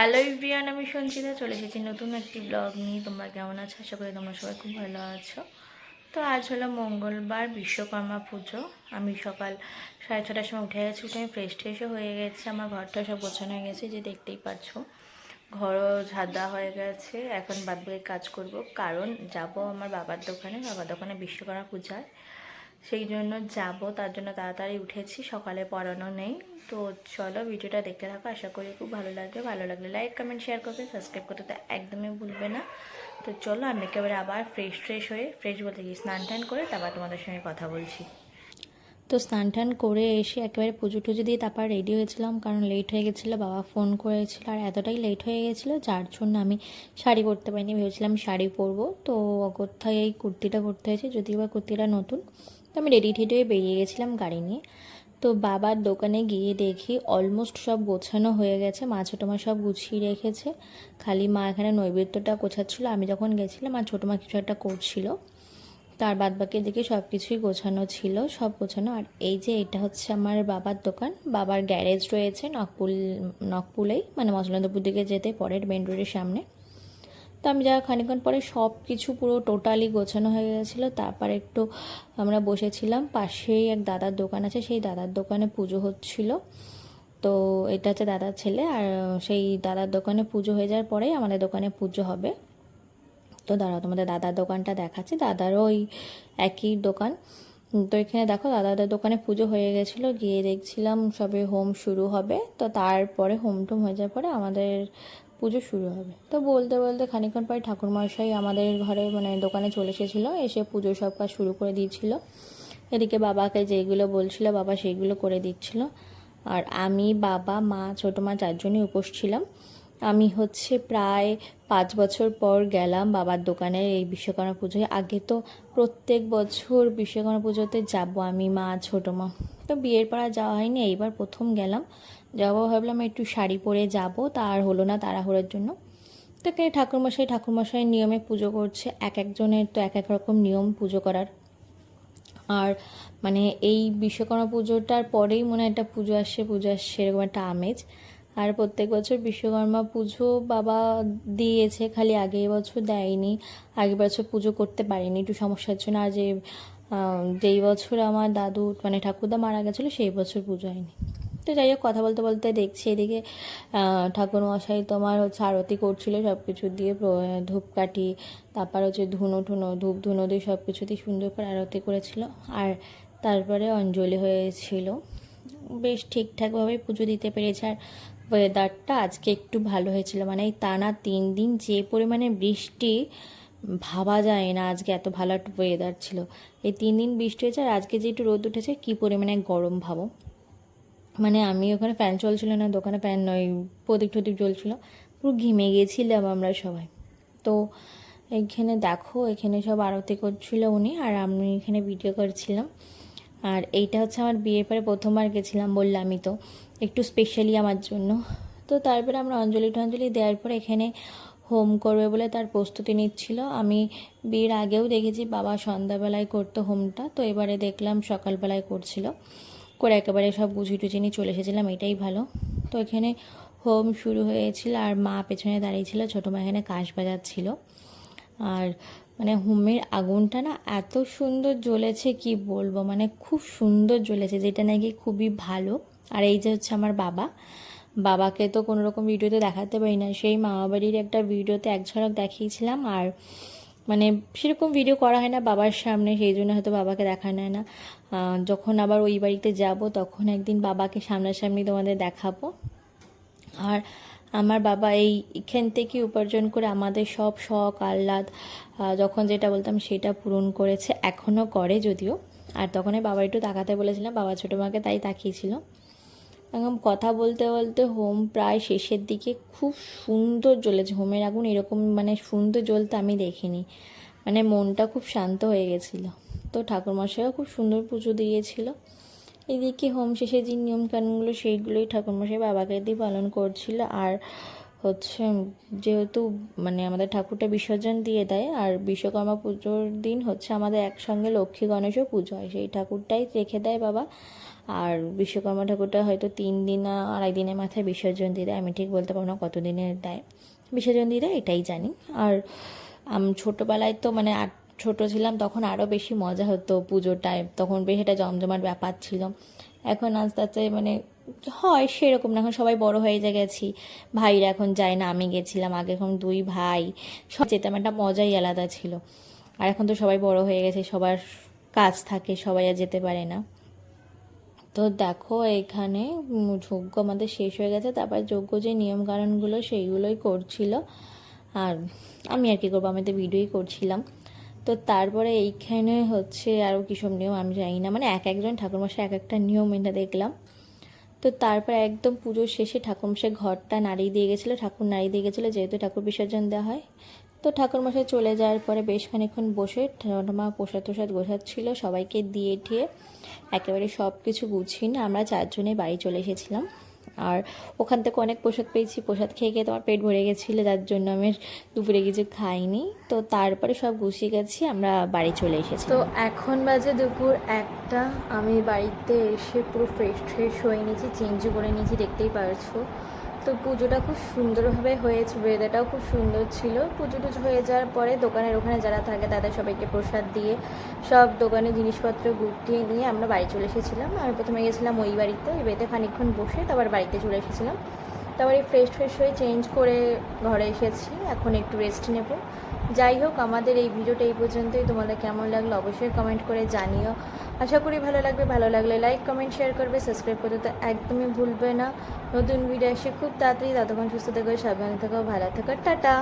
Hello everyone আমি সঞ্চিতা। চলে এসেছি নতুন একটি ব্লগ নিয়ে। তোমরা কেমন আছো? আশা করি তোমরা সবাই খুব ভালো আছো। তো আজ হলো মঙ্গলবার, বিশ্বকর্মা পুজো। আমি সকাল সাড়ে ছটার সময় উঠে গেছি, উঠে আমি ফ্রেশ ট্রেশও হয়ে গেছে। আমার ঘরটা সব গোছানো হয়ে গেছে যে দেখতেই পাচ্ছ। ঘরও ঝাদা হয়ে গেছে। এখন বাদ কাজ করব। কারণ যাব আমার বাবার দোকানে। বাবার দোকানে বিশ্বকর্মা পূজায়। সেই জন্য যাব, তার জন্য তাড়াতাড়ি উঠেছি, সকালে পড়ানো নেই। তো চলো ভিডিওটা দেখতে থাকো, আশা করি খুব ভালো লাগবে। ভালো লাগলে লাইক কমেন্ট শেয়ার করবে সাবস্ক্রাইব করতে তো একদমই ভুলবে না। তো চলো আমি একেবারে আবার ফ্রেশ ফ্রেশ হয়ে ফ্রেশ বলতে কি, স্নান টান করে তারপর তোমাদের সঙ্গে কথা বলছি। তো স্নান টান করে এসে একেবারে পুজো টুজো দিয়ে তারপর রেডি হয়েছিলাম, কারণ লেট হয়ে গেছিল, বাবা ফোন করেছিল, আর এতটাই লেট হয়ে গেছিল, যার জন্য আমি শাড়ি পরতে পারিনি, ভেবেছিলাম শাড়ি পরবো। তো অগত্যায় এই কুর্তিটা পরতে হয়েছে, যদিও বা কুর্তিটা নতুন। তো আমি রেডি ঠেডি হয়ে বেরিয়ে গেছিলাম গাড়ি নিয়ে। তো বাবার দোকানে গিয়ে দেখি অলমোস্ট সব গোছানো হয়ে গেছে, মা ছোটো মা সব গুছিয়ে রেখেছে। খালি মা এখানে নৈবেদ্যটা গোছাচ্ছিলো, আমি যখন গেছিলাম আর ছোটো মা কিছু একটা করছিল। তার বাদ বাকি দিকে সব কিছুই গোছানো ছিল, সব গোছানো। আর এই যে এটা হচ্ছে আমার বাবার দোকান, বাবার গ্যারেজ রয়েছে নকপুল, নকপুলেই মানে মশলান্দপুর দিকে যেতে, পরের মেন রোডের সামনে। তো আমি যা খানিক্ষণ পরে সব কিছু পুরো টোটালি গোছানো হয়ে গেছিল। তারপর একটু আমরা বসেছিলাম, পাশেই এক দাদার দোকান আছে, সেই দাদার দোকানে পুজো হচ্ছিল। তো এটা হচ্ছে দাদার ছেলে আর সেই দাদার দোকানে পুজো হয়ে যাওয়ার পরেই আমাদের দোকানে পুজো হবে। তো দাঁড়াও, তোমাদের দাদার দোকানটা দেখাচ্ছি। দাদারও ওই একই দোকান। তো এখানে দেখো, দাদাদের দোকানে পুজো হয়ে গেছিল। গিয়ে দেখছিলাম সবে হোম শুরু হবে। তো তারপরে হোম টোম হয়ে যাওয়ার পরে আমাদের পুজো শুরু হবে। তো বলতে বলতে খানিক্ষণ পরে ঠাকুরমশাই আমাদের ঘরে মানে দোকানে চলে এসেছিল, এসে পুজো সব কাজ শুরু করে দিয়েছিল। এদিকে বাবাকে যেগুলো বলছিল বাবা সেইগুলো করে দিচ্ছিল। আর আমি, বাবা, মা, ছোটো মা চারজনই উপোস ছিলাম। আমি হচ্ছে প্রায় পাঁচ বছর পর গেলাম বাবার দোকানে এই বিশ্বকর্মা পুজোয়। আগে তো প্রত্যেক বছর বিশ্বকর্মা পুজোতে যাব আমি, মা, ছোটো মা। তো বিয়ের পাড়া যাওয়া হয়নি, এইবার প্রথম গেলাম। যাব ভাবলাম একটু শাড়ি পরে যাব তা আর হলো না তাড়াহুড়োর জন্য। তো এখানে ঠাকুরমশাই ঠাকুরমশাই নিয়মে পুজো করছে, এক একজনের তো এক এক রকম নিয়ম পুজো করার। আর মানে এই বিশ্বকর্মা পুজোটার পরেই মনে হয় একটা পুজো আসছে পুজো আসছে, এরকম একটা আমেজ। আর প্রত্যেক বছর বিশ্বকর্মা পুজো বাবা দিয়েছে, খালি আগের বছর দেয়নি, আগের বছর পুজো করতে পারিনি, একটু সমস্যার জন্য। আর যে যেই বছর আমার দাদু মানে ঠাকুরদা মারা গেছিল, সেই বছর পুজো হয়নি। তো যাই হোক, কথা বলতে বলতে দেখছি এদিকে ঠাকুর মশাই তোমার হচ্ছে আরতি করছিল সব কিছু দিয়ে ধূপকাঠি তারপর হচ্ছে ধুনো ঠুনো ধূপ ধুনো দিয়ে সব কিছু দিয়ে সুন্দর করে আরতি করেছিল। আর তারপরে অঞ্জলি হয়েছিল। বেশ ঠিকঠাকভাবে পুজো দিতে পেরেছে। আর ওয়েদারটা আজকে একটু ভালো হয়েছিল। মানে এই টানা তিন দিন যে পরিমাণে বৃষ্টি, ভাবা যায় না আজকে এত ভালো একটা ওয়েদার ছিল। এই তিন দিন বৃষ্টি হয়েছে আর আজকে যে একটু রোদ উঠেছে, কী পরিমাণে গরম ভাবো। মানে আমি ওখানে ফ্যান চলছিল না, দোকানে ফ্যান নয় প্রদীপ টদীপ চলছিল পুরো ঘেমে গিয়েছিলাম আমরা সবাই। তো এখানে দেখো, এখানে সব আরতি করছিল উনি আর আমি এখানে ভিডিও করছিলাম। আর এইটা হচ্ছে আমার বিয়ের পরে প্রথমবার গেছিলাম বললামই তো, একটু স্পেশালি আমার জন্য। তো তারপরে আমরা অঞ্জলি টঞ্জলি দেওয়ার পর এখানে হোম করবে বলে তার প্রস্তুতি নিচ্ছিল। আমি বিয়ের আগেও দেখেছি বাবা সন্ধ্যাবেলায় করতো হোমটা তো এবারে দেখলাম সকালবেলায় করছিল। করে একেবারে সব বুঝি টুঝি নিয়ে চলে এসেছিলাম, এটাই ভালো। তো এখানে হোম শুরু হয়েছিল আর মা পেছনে দাঁড়িয়েছিল ছোটো মা এখানে কাশ বাজাচ্ছিল। আর মানে হোমের আগুনটা না এত সুন্দর জ্বলেছে, কি বলব? মানে খুব সুন্দর জ্বলেছে, যেটা নাকি খুবই ভালো। আর এই যে হচ্ছে আমার বাবা, বাবাকে তো কোনো রকম ভিডিওতে দেখাতে পারি না। সেই মামাবাড়ির একটা ভিডিওতে এক ঝলক দেখিয়েছিলাম আর মানে সেরকম ভিডিও করা হয় না বাবার সামনে, সেই জন্য হয়তো বাবাকে দেখানো হয় না। যখন আবার ওই বাড়িতে যাব, তখন একদিন বাবাকে সামনাসামনি তোমাদের দেখাবো। আর আমার বাবা এই এখান থেকে উপার্জন করে আমাদের সব শখ, আহ্লাদ যখন যেটা বলতাম সেটা পূরণ করেছে, এখনও করে যদিও। আর তখন বাবা একটু তাকাতে বলেছিলাম বাবা ছোটো মাকে তাই তাকিয়েছিল। একদম কথা বলতে বলতে হোম প্রায় শেষের দিকে খুব সুন্দর জ্বলেছে হোমের আগুন এরকম মানে সুন্দর জ্বলতে আমি দেখিনি। মানে মনটা খুব শান্ত হয়ে গেছিল। তো ঠাকুরমশাইও খুব সুন্দর পুজো দিয়েছিল। এদিকে হোম শেষে যে নিয়মকানুনগুলো সেইগুলোই ঠাকুরমশাই বাবাকে দিয়ে পালন করছিল। আর হচ্ছে যেহেতু মানে আমাদের ঠাকুরটা বিসর্জন দিয়ে দেয়, আর বিশ্বকর্মা পুজোর দিন হচ্ছে আমাদের একসঙ্গে লক্ষ্মী গণেশও পুজো হয়। সেই ঠাকুরটাই রেখে দেয় বাবা। আর বিশ্বকর্মা ঠাকুরটা হয়তো তিন দিন আড়াই দিনের মাথায় বিসর্জন দিয়ে দেয়। আমি ঠিক বলতে পারব না কত দিনের দেয়। বিসর্জন দিয়ে দেয়, এটাই জানি। আর ছোটোবেলায় তো মানে আর ছোটো ছিলাম, তখন আরও বেশি মজা হতো পুজোটায় তখন বেশ একটা জমজমাট ব্যাপার ছিল। এখন আস্তে আস্তে মানে হয় সেরকম না, এখন সবাই বড় হয়ে যা গেছি। ভাইরা এখন যায় না, আমি গেছিলাম, আগে এখন দুই ভাই। সব যেতাম, একটা মজাই আলাদা ছিল। আর এখন তো সবাই বড় হয়ে গেছে, সবার কাজ থাকে, সবাই আর যেতে পারে না। তো দেখো, এখানে যজ্ঞ আমাদের শেষ হয়ে গেছে, তারপর যজ্ঞ যে নিয়ম কানুনগুলো সেইগুলোই করছিল। আর আমি আর কি করব, আমি তো ভিডিওই করছিলাম। তো তারপরে এইখানে হচ্ছে আরও কিসব নিয়ম আমি জানি না। মানে এক একজন ঠাকুরমশাই এক একটা নিয়ম এটা দেখলাম। তো তারপর একদম পুজোর শেষে ঠাকুরমশাই ঘরটা নাড়িয়ে দিয়ে গেছিল, ঠাকুর নাড়িয়ে দিয়ে গেছিল, যেহেতু ঠাকুর বিসর্জন দেওয়া হয়। তো ঠাকুরমশাই চলে যাওয়ার পরে বেশ খানিক্ষণ বসে ঠাকুমা প্রসাদ প্রসাদ গোছাচ্ছিল, সবাইকে দিয়ে ঠিয়ে একেবারে সব কিছু গুছিয়ে নিয়ে আমরা চারজনে বাড়ি চলে এসেছিলাম। আর ওখান থেকে অনেক প্রসাদ পেয়েছি। প্রসাদ খেয়ে খেয়ে তোমার পেট ভরে গেছিল, যার জন্য আমি দুপুরে কিছু খাইনি। তো তারপরে সব গুছিয়ে গেছি, আমরা বাড়ি চলে এসেছি। তো এখন বাজে দুপুর একটা, আমি বাড়িতে এসে পুরো ফ্রেশ ফ্রেশ হয়ে নিয়েছি, চেঞ্জও করে নিয়েছি, দেখতেই পারছ। তো পুজোটা খুব সুন্দরভাবে হয়েছে ওয়েদারটাও খুব সুন্দর ছিল। পুজো টুজো হয়ে যাওয়ার পরে দোকানের ওখানে যারা থাকে তাদের সবাইকে প্রসাদ দিয়ে সব দোকানে জিনিসপত্র গুটিয়ে নিয়ে আমরা বাড়ি চলে এসেছিলাম। আমি প্রথমে গেছিলাম ওই বাড়িতে ওই বাড়িতে খানিকক্ষণ বসে তারপর বাড়িতে চলে এসেছিলাম। তারপরে ফ্রেশ ফ্রেশ হয়ে চেঞ্জ করে ঘরে এসেছি, এখন একটু রেস্ট নেব। যাই হোক, আমাদের এই ভিডিওটা এই পর্যন্তই। তোমাদের কেমন লাগল অবশ্যই কমেন্ট করে জানিও। আশা করি ভালো লাগবে। ভালো লাগলে লাইক কমেন্ট শেয়ার করবে। সাবস্ক্রাইব করতে তো একদমই ভুলবে না। নতুন ভিডিও এসে খুব তাড়াতাড়ি ততক্ষণ সুস্থ থেকো, সাবধানে থেকো, ভালো থেকো। টাটা!